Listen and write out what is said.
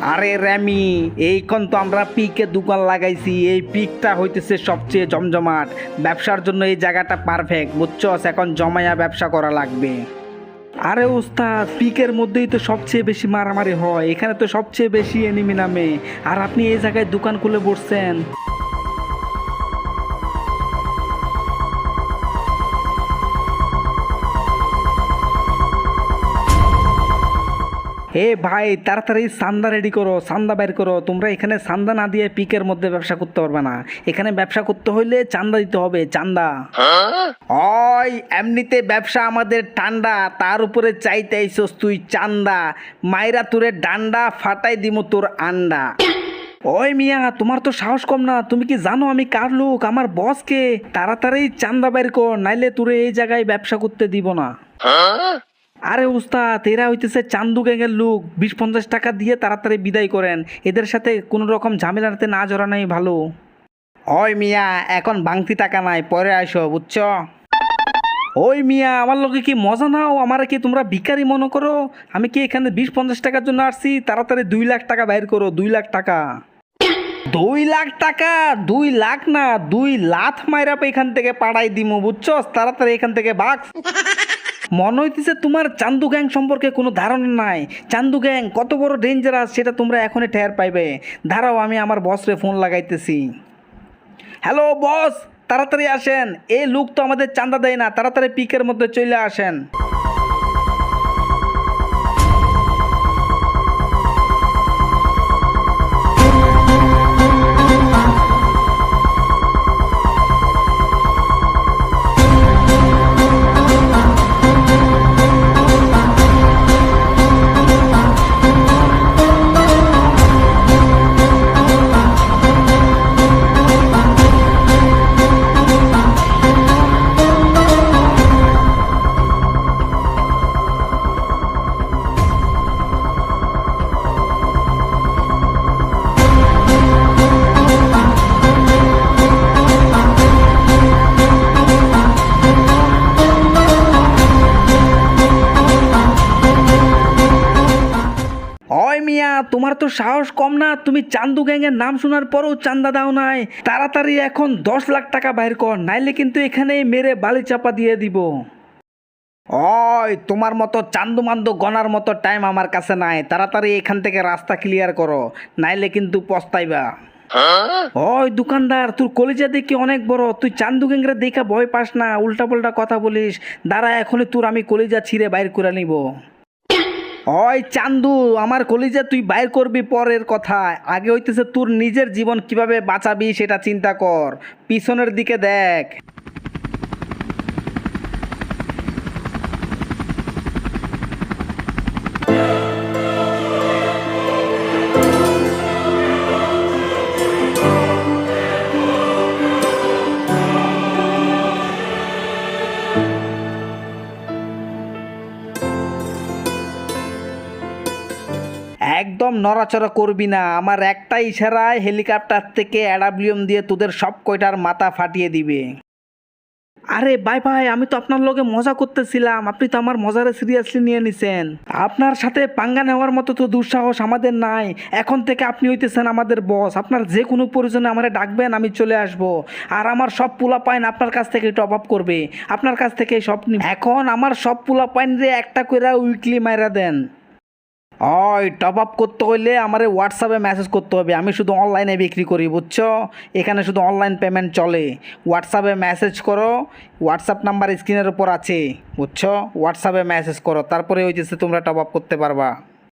আরে র্যামি, এইখন তো আমরা পিকে দোকান লাগাইছি, এই পিকটা হইতেছে সবচেয়ে জমজমাট। ব্যবসার জন্য এই জায়গাটা পারফেক্ট বুঝছস? এখন জমায়া ব্যবসা করা লাগবে। আরে ওস্তাদ পিকের মধ্যেই তো সবচেয়ে বেশি মারামারি হয়, এখানে তো সবচেয়ে বেশি এনিমি নামে। আর আপনি এই জায়গায় দোকান খুলে বসছেন। এ ভাই, তাড়াতাড়ি সান্দা রেডি করো, সান্দা বের করো। তোমরা এখানে সান্দা না দিয়ে পিকের মধ্যে ব্যবসা করতে পারবে না। এখানে ব্যবসা করতে হইলে চান্দা দিতে হবে, চান্দা। ওই, এমনিতে ব্যবসা আমাদের ঠান্ডা, তার উপরে চাইতে আইসস তুই চান্দা। মাইরা তোরে ডান্ডা ফাটাই দিমু তোর আন্ডা। ওই মিয়া, তোমার তো সাহস কম না। তুমি কি জানো আমি কার লোক? আমার বসকে তাড়াতাড়ি চান্দা বের কর, নাইলে তোরে এই জায়গায় ব্যবসা করতে দিব না। আরে উস্তাদ এরা হইতেছে চান্দু গ্যাংয়ের লোক। বিশ পঞ্চাশ টাকা দিয়ে তাড়াতাড়ি বিদায় করেন। এদের সাথে কোনো রকম ঝামেলাতে না জড়ানোই ভালো। ওই মিয়া এখন বাংতি টাকা নাই পরে আসো বুঝছ? ওই মিয়া আমার লোকে কি মজা নাও আমার কি তোমরা ভিখারি মনে করো? আমি কি এখানে বিশ পঞ্চাশ টাকার জন্য আসছি? তাড়াতাড়ি দুই লাখ টাকা বাইর করো দুই লাখ টাকা। দুই লাখ টাকা? দুই লাখ না দুই লাখ মাইরাপ এখান থেকে পাড়াই দিমু বুঝছস? তাড়াতাড়ি এখান থেকে ভাগ মনে হইতেছে তোমার চান্দু গ্যাং সম্পর্কে কোনো ধারণা নাই। চান্দু গ্যাং, কত বড় ডেঞ্জারাস সেটা তোমরা এখনই ঠের পাইবে। ধারাও আমি আমার বসরে ফোন লাগাইতেছি। হ্যালো বস তাড়াতাড়ি আসেন। এই লুক তো আমাদের চান্দা দেয় না, তাড়াতাড়ি পিকের মধ্যে চলে আসেন। তোমার তো সাহস কম না, তুমি চান্দু গ্যাংয়ের নাম শোনার পরও চান্দা দাও নাই। তাড়াতাড়ি এখন দশ লাখ টাকা বাইর কর, নাইলে কিন্তু এখানে মেরে বালি চাপা দিয়ে দিব। ওই, তোমার মতো চান্দু মান্দু গনার মতো টাইম আমার কাছে নাই। তাড়াতাড়ি এখান থেকে রাস্তা ক্লিয়ার করো, নাইলে কিন্তু পস্তাইবা। ওই, দোকানদার, তোর কলিজা দেখি অনেক বড়। তুই চান্দু গ্যাংরে দেখা ভয় পাস না উল্টা পাল্টা কথা বলিস। দাঁড়া, এখনই তোর আমি কলিজা ছিঁড়ে বাইর করে নিব। ওই চান্দু, আমার কলিজা তুই বাইর করবি পরের কথা আগে হইতেছে তোর নিজের জীবন কীভাবে বাঁচাবি সেটা চিন্তা কর। পিছনের দিকে দেখ। একদম নড়াচড়া করবি না। আমার একটা ইশারায় হেলিকপ্টার থেকে অ্যাডাব্লিউম দিয়ে তোদের সব কয়টার মাথা ফাটিয়ে দিবে। আরে ভাই ভাই আমি তো আপনার লগে মজা করতেছিলাম। আপনি তো আমার মজারে সিরিয়াসলি নিয়ে নিছেন। আপনার সাথে পাঙ্গা নেওয়ার মতো তো দুঃসাহস আমাদের নাই। এখন থেকে আপনি হইতেছেন আমাদের বস আপনার যে কোনো প্রয়োজনে আমারে ডাকবেন, আমি চলে আসব। আর আমার সব পোলা পাইন আপনার কাছ থেকে টপ আপ করবে। আপনার কাছ থেকে সব এখন আমার সব পোলা পাইন রে একটা করে উইকলি মাইরা দেন। ওই টপ আপ করতে হইলে আমার হোয়াটসঅ্যাপে মেসেজ করতে হবে। আমি শুধু অনলাইনে বিক্রি করি, বুঝছ? এখানে শুধু অনলাইন পেমেন্ট চলে। হোয়াটসঅ্যাপে মেসেজ করো হোয়াটসঅ্যাপ নাম্বার স্ক্রিনের উপর আছে, বুঝছ? হোয়াটসঅ্যাপে মেসেজ করো, তারপরে ওই যে তোমরা টপ আপ করতে পারবা।